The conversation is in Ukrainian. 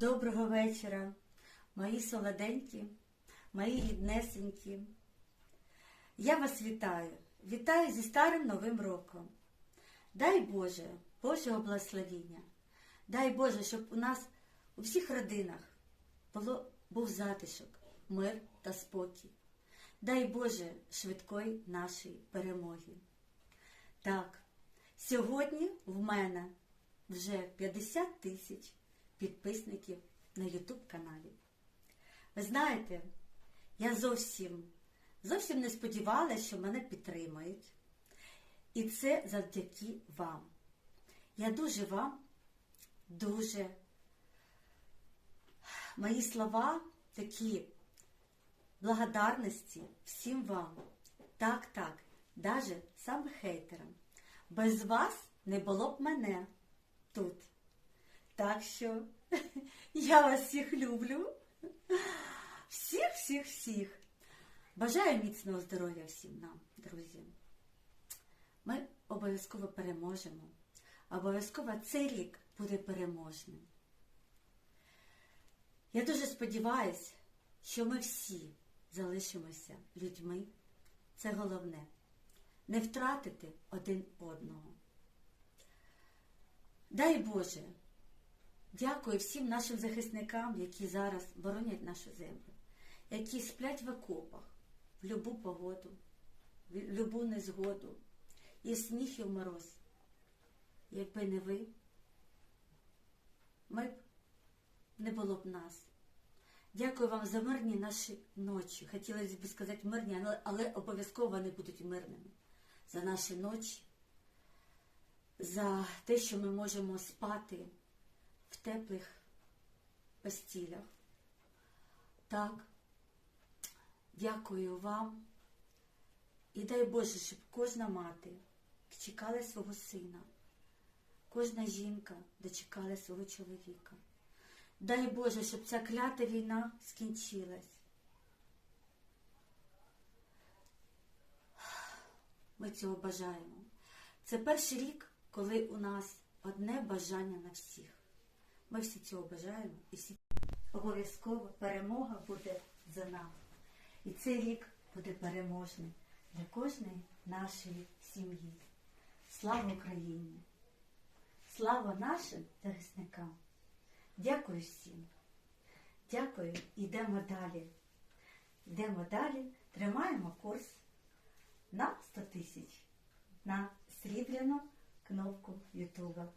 Доброго вечора, мої солоденькі, мої ріднесенькі. Я вас вітаю, вітаю зі старим Новим роком. Дай Боже, Божого благословіння. Дай Боже, щоб у нас у всіх родинах було, був затишок, мир та спокій. Дай Боже швидкої нашої перемоги. Так, сьогодні в мене вже 50 тисяч підписників на YouTube каналі. Ви знаєте, я зовсім, зовсім не сподівалася, що мене підтримають. І це завдяки вам. Я дуже вам, дуже мої слова такі благодарності всім вам. Так, так, даже саме хейтерам. Без вас не було б мене тут. Так що я вас всіх люблю. Всіх, всіх, всіх. Бажаю міцного здоров'я всім нам, друзі. Ми обов'язково переможемо. Обов'язково цей рік буде переможним. Я дуже сподіваюся, що ми всі залишимося людьми. Це головне. Не втратити один одного. Дай Боже, дякую всім нашим захисникам, які зараз боронять нашу землю, які сплять в окопах в любу погоду, в любу незгоду, і в сніг, і в мороз. Якби не ви, ми б не було б нас. Дякую вам за мирні наші ночі. Хотілося б сказати мирні, але, обов'язково вони будуть мирними. За наші ночі, за те, що ми можемо спати в теплих постілях. Так, дякую вам. І дай Боже, щоб кожна мати чекала свого сина, кожна жінка дочекала свого чоловіка. Дай Боже, щоб ця клята війна скінчилась. Ми цього бажаємо. Це перший рік, коли у нас одне бажання на всіх. Ми всі цього бажаємо і всі обов'язково перемога буде за нами. І цей рік буде переможний для кожної нашої сім'ї. Слава Україні! Слава нашим захисникам! Дякую всім. Дякую, йдемо далі. Йдемо далі, тримаємо курс на 100 тисяч на срібляну кнопку Ютуба.